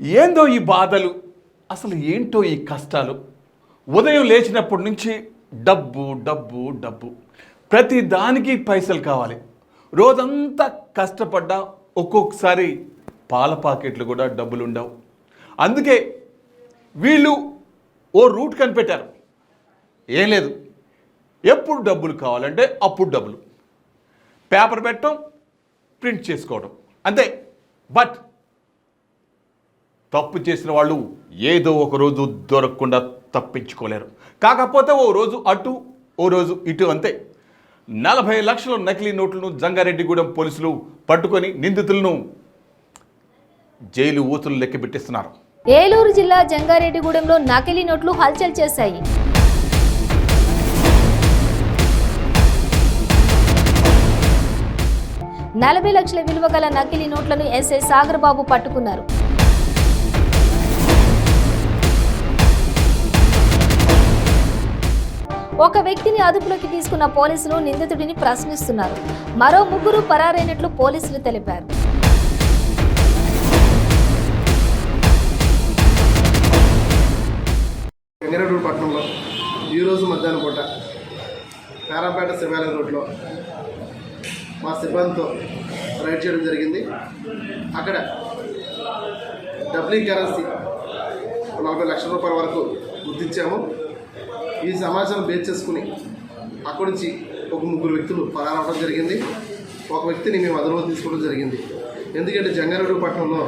ఏందో ఈ బాధలు? అసలు ఏంటో ఈ కష్టాలు? ఉదయం లేచినప్పటి నుంచి డబ్బు డబ్బు డబ్బు. ప్రతి దానికి పైసలు కావాలి. రోజంతా కష్టపడ్డా ఒక్కొక్కసారి పాల పాకెట్లు కూడా డబ్బులు ఉండవు అందుకే వీళ్ళు ఓ రూట్ కనిపెట్టారు. ఏం లేదు. ఎప్పుడు డబ్బులు కావాలంటే అప్పుడు డబ్బులు. పేపర్ పెట్టడం ప్రింట్ చేసుకోవడం. అంతే. బట్ తప్పు చేసిన వాళ్ళు ఏదో ఒక రోజు దొరకకుండా తప్పించుకోలేరు. కాకపోతే ఓ రోజు అటు ఓ రోజు ఇటు అంతే. నలభై లక్షల నకిలీ నోట్లను జంగారెడ్డిగూడెం పోలీసులు పట్టుకొని నిందితులను జైలు ఊతులు లెక్కబెట్టిస్తున్నారు ఏలూరు జిల్లా జంగారెడ్డిగూడెంలో నకిలీ నోట్లు హల్చల్ చేశాయి. నలభై లక్షల విలువ గల నకిలీ నోట్లను ఎస్ఐ సాగర్ బాబు పట్టుకున్నారు. ఒక వ్యక్తిని అదుపులోకి తీసుకున్న పోలీసులు నిందితుడిని ప్రశ్నిస్తున్నారు. మరో ముగ్గురు పరారైనట్లు పోలీసులు తెలిపారు. వెంగరేటూరు పట్టణంలో ఈరోజు మధ్యాహ్నం పూట కారాపేట శివాలయం రోడ్లో మా సిబ్బందితో రైడ్ చేయడం జరిగింది. అక్కడ డబ్ల్యూ కరెన్సీ నలభై లక్షల రూపాయల వరకు గుర్తించాము. ఈ సమాచారం బేస్ చేసుకుని అక్కడి నుంచి ఒక ముగ్గురు వ్యక్తులు పరారవడం జరిగింది. ఒక వ్యక్తిని మేము అదుపులో తీసుకోవడం జరిగింది. ఎందుకంటే జంగారెడ్డి పట్టణంలో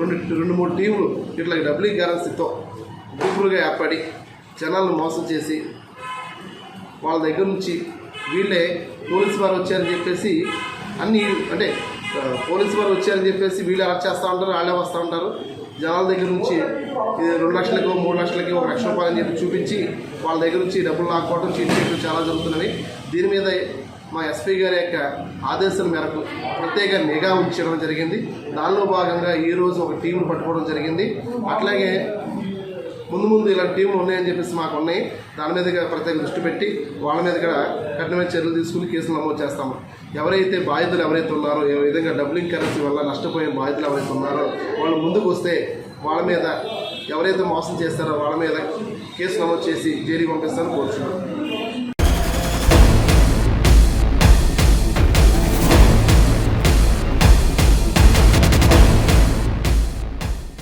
రెండు రెండు మూడు టీములు ఇట్లా డబ్ల్యూ కరెన్సీతో గ్రూపులుగా ఏర్పడి జనాలను మోసం చేసి వాళ్ళ దగ్గర నుంచి వీళ్ళే పోలీసు వారు వచ్చారని చెప్పేసి అన్నీ అంటే పోలీస్ పోలీసు వారు వచ్చారని చెప్పేసి వీళ్ళు అరెస్ట్ చేస్తూ ఉంటారు వాళ్ళే వస్తూ ఉంటారు. జనాల దగ్గర నుంచి రెండు లక్షలకు మూడు లక్షలకి ఒక లక్ష రూపాయలు అని చెప్పి చూపించి వాళ్ళ దగ్గర నుంచి డబ్బులు లాక్కోవడం చీట్ చేయడం చాలా జరుగుతున్నవి దీని మీద మా ఎస్పీ గారి యొక్క ఆదేశాల మేరకు ప్రత్యేక నిఘా ఉంచడం జరిగింది. దానిలో భాగంగా ఈరోజు ఒక టీంను పట్టుకోవడం జరిగింది. అట్లాగే ముందు ముందు ఇలాంటి టీంలు ఉన్నాయని చెప్పేసి మాకు ఉన్నాయి. దాని మీద ప్రత్యేక దృష్టి పెట్టి వాళ్ళ మీద కూడా కఠినమైన చర్యలు తీసుకుని కేసులు నమోదు చేస్తాము. ఎవరైతే బాధితులు ఎవరైతే ఉన్నారో ఏ విధంగా డబ్లింగ్ కరెన్సీ వల్ల నష్టపోయిన బాధితులు ఎవరైతే ఉన్నారో వాళ్ళు ముందుకు వస్తే వాళ్ళ మీద ఎవరైతే మోసం చేస్తారో వాళ్ళ మీద కేసు నమోదు చేసి జైలుకి పంపిస్తారని కోరుచున్నాం.